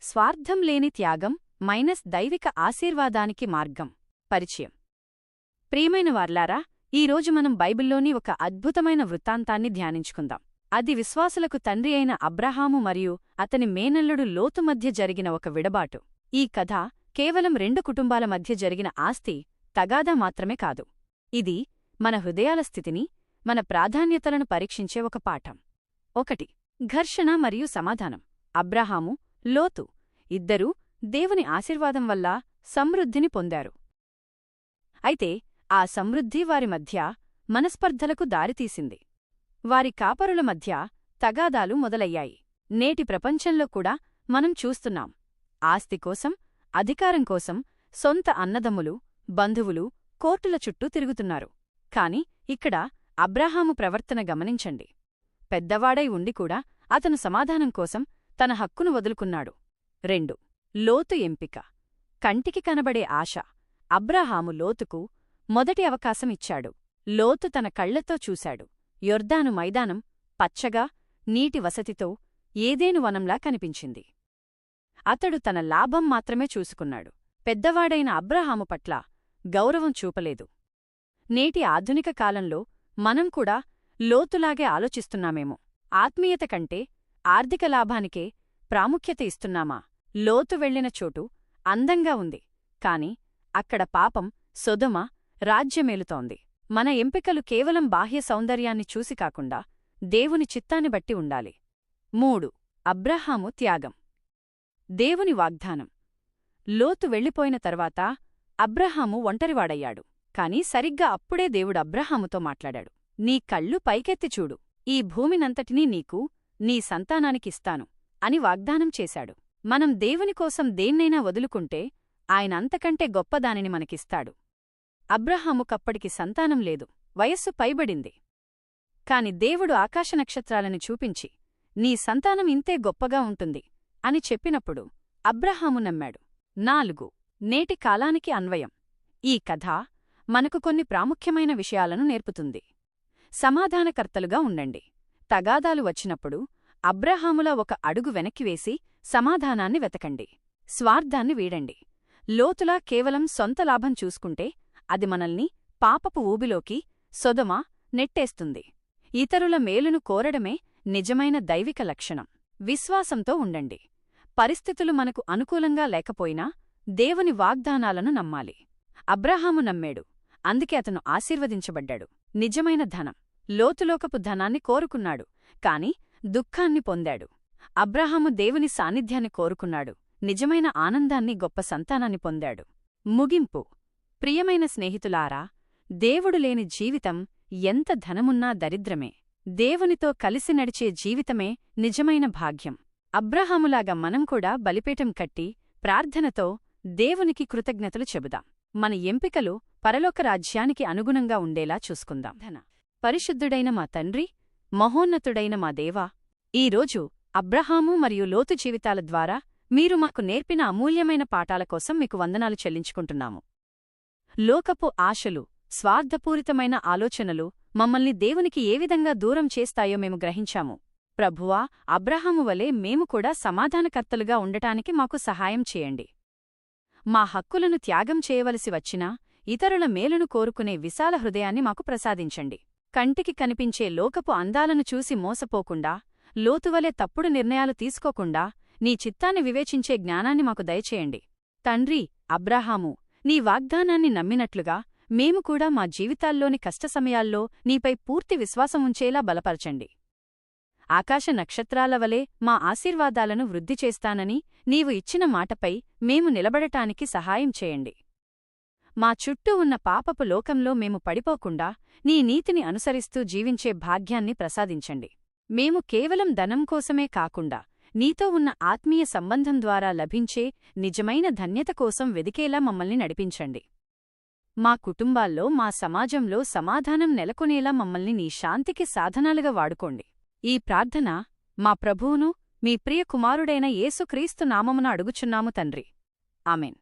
స్వార్థం లేని త్యాగం మైనస్ దైవిక ఆశీర్వాదానికి మార్గం. పరిచయం. ప్రియమైన వార్లారా ఈరోజు మనం బైబిల్లోని ఒక అద్భుతమైన వృత్తాంతాన్ని ధ్యానించుకుందాం. అది విశ్వాసులకు తండ్రి అయిన అబ్రహాము మరియు అతని మేనల్లుడు లోతు మధ్య జరిగిన ఒక విడబాటు. ఈ కథ కేవలం రెండు కుటుంబాల మధ్య జరిగిన ఆస్తి తగాదా మాత్రమే కాదు. ఇది మన హృదయాల స్థితిని మన ప్రాధాన్యతలను పరీక్షించే ఒక పాఠం. ఒకటి ఘర్షణ మరియు సమాధానం. అబ్రహాము లోతు ఇద్దరూ దేవుని ఆశీర్వాదం వల్ల సమృద్ధిని పొందారు. అయితే ఆ సమృద్ధి వారి మధ్య మనస్పర్ధలకు దారితీసింది వారి కాపరుల మధ్య తగాదాలు మొదలయ్యాయి. నేటి ప్రపంచంలో కూడా మనం చూస్తున్నాం. ఆస్తి కోసం అధికారం కోసం సొంత అన్నదమ్ములు బంధువులు కోర్టుల చుట్టూ తిరుగుతున్నారు. కాని ఇక్కడ అబ్రాహాము ప్రవర్తన గమనించండి. పెద్దవాడై ఉండి కూడా అతను సమాధానం కోసం తన హక్కును వదులుకున్నాడు. రెండు. లోతు ఎంపిక. కంటికి కనబడే ఆశ. అబ్రహాము లోతుకు మొదటి అవకాశం ఇచ్చాడు. లోతు తన కళ్ళతో చూశాడు. యొర్దాను మైదానం పచ్చగా నీటి వసతితో ఏదేను వనంలా కనిపించింది. అతడు తన లాభం మాత్రమే చూసుకున్నాడు. పెద్దవాడైన అబ్రహాము పట్ల గౌరవం చూపలేదు. నేటి ఆధునిక కాలంలో మనం కూడా లోతులాగే ఆలోచిస్తున్నామేమో. ఆత్మీయత కంటే ఆర్థిక లాభానికే ప్రాముఖ్యత ఇస్తున్నామా? లోతు వెళ్ళిన చోటు అందంగా ఉంది. కాని అక్కడ పాపం సొదమ రాజ్యమేలుతోంది. మన ఎంపికలు కేవలం బాహ్య సౌందర్యాన్ని చూసి కాకుండా దేవుని చిత్తాన్ని బట్టి ఉండాలి. మూడు. అబ్రహాము త్యాగం. దేవుని వాగ్దానం. లోతు వెళ్ళిపోయిన తర్వాత అబ్రహాము ఒంటరివాడయ్యాడు. కాని సరిగ్గా అప్పుడే దేవుడు అబ్రహాముతో మాట్లాడాడు. నీ కళ్ళు పైకెత్తి చూడు. ఈ భూమినంతటినీ నీకు నీ సంతానానికిస్తాను అని వాగ్దానం చేశాడు. మనం దేవుని కోసం దేన్నైనా వదులుకుంటే ఆయన అంతకంటే గొప్పదానిని మనకిస్తాడు. అబ్రహాముకప్పటికి సంతానం లేదు వయస్సు పైబడింది. కాని దేవుడు ఆకాశనక్షత్రాలను చూపించి నీ సంతానం ఇంతే గొప్పగా ఉంటుంది అని చెప్పినప్పుడు అబ్రహాము నమ్మాడు. నాలుగు నేటి కాలానికి అన్వయం. ఈ కథ మనకు కొన్ని ప్రాముఖ్యమైన విషయాలను నేర్పుతుంది. సమాధానకర్తలుగా ఉండండి. తగాదాలు వచ్చినప్పుడు అబ్రహాముల ఒక అడుగు వెనక్కివేసి సమాధానాన్ని వెతకండి. స్వార్థాన్ని వీడండి. లోతులా కేవలం సొంత లాభం చూసుకుంటే అది మనల్ని పాపపు ఊబిలోకి సొదమ నెట్టేస్తుంది. ఇతరుల మేలును కోరడమే నిజమైన దైవిక లక్షణం. విశ్వాసంతో ఉండండి. పరిస్థితులు మనకు అనుకూలంగా లేకపోయినా దేవుని వాగ్దానాలను నమ్మాలి. అబ్రహాము నమ్మేడు. అందుకే అతను ఆశీర్వదించబడ్డాడు. నిజమైన ధనం. లోతులోకపు ధనాన్ని కోరుకున్నాడు. కాని దుఃఖాన్ని పొందాడు. అబ్రహాము దేవుని సాన్నిధ్యాన్ని కోరుకున్నాడు. నిజమైన ఆనందాన్ని గొప్ప సంతానాన్ని పొందాడు. ముగింపు. ప్రియమైన స్నేహితులారా దేవుడు లేని జీవితం ఎంత ధనమున్నా దరిద్రమే. దేవునితో కలిసి నడిచే జీవితమే నిజమైన భాగ్యం. అబ్రహాములాగా మనం కూడా బలిపేటం కట్టి ప్రార్థనతో దేవునికి కృతజ్ఞతలు చెబుదాం. మన ఎంపికలు పరలోక రాజ్యానికి అనుగుణంగా ఉండేలా చూసుకుందాం. ధన. పరిశుద్ధుడైన మా తండ్రి మహోన్నతుడైన మా దేవా ఈరోజు అబ్రహాము మరియు లోతు జీవితాల ద్వారా మీరు మాకు నేర్పిన అమూల్యమైన పాఠాల కోసం మీకు వందనాలు చెల్లించుకుంటున్నాము. లోకపు ఆశలు స్వార్థపూరితమైన ఆలోచనలు మమ్మల్ని దేవునికి ఏ విధంగా దూరం చేస్తాయో మేము గ్రహించాము. ప్రభువా అబ్రహాము వలె మేము కూడా సమాధానకర్తలుగా ఉండటానికి మాకు సహాయం చేయండి. మా హక్కులను త్యాగం చేయవలసి వచ్చినా ఇతరుల మేలును కోరుకునే విశాల హృదయాన్ని మాకు ప్రసాదించండి. కంటికి కనిపించే లోకపు అందాలను చూసి మోసపోకుండా లోతువలే తప్పుడు నిర్ణయాలు తీసుకోకుండా నీ చిత్తాన్ని వివేచించే జ్ఞానాన్ని మాకు దయచేయండి. తండ్రి అబ్రాహాము నీ వాగ్దానాన్ని నమ్మినట్లుగా మేము కూడా మా జీవితాల్లోని కష్టసమయాల్లో నీపై పూర్తి విశ్వాసం ఉంచేలా బలపరచండి. ఆకాశ నక్షత్రాల వలె మా ఆశీర్వాదాలను వృద్ధి చేస్తానని నీవు ఇచ్చిన మాటపై మేము నిలబడటానికి సహాయం చేయండి. మా చుట్టూ ఉన్న పాపపు లోకంలో మేము పడిపోకుండా నీ నీతిని అనుసరిస్తూ జీవించే భాగ్యాన్ని ప్రసాదించండి. మేము కేవలం ధనం కోసమే కాకుండా నీతో ఉన్న ఆత్మీయ సంబంధం ద్వారా లభించే నిజమైన ధన్యత కోసం వెదికేలా మమ్మల్ని నడిపించండి. మా కుటుంబాల్లో మా సమాజంలో సమాధానం నెలకొనేలా మమ్మల్ని నీ శాంతికి సాధనాలుగా వాడుకోండి. ఈ ప్రార్థన మా ప్రభువును మీ ప్రియ కుమారుడైన యేసుక్రీస్తు నామమున అడుగుచున్నాము తండ్రి. ఆమెన్.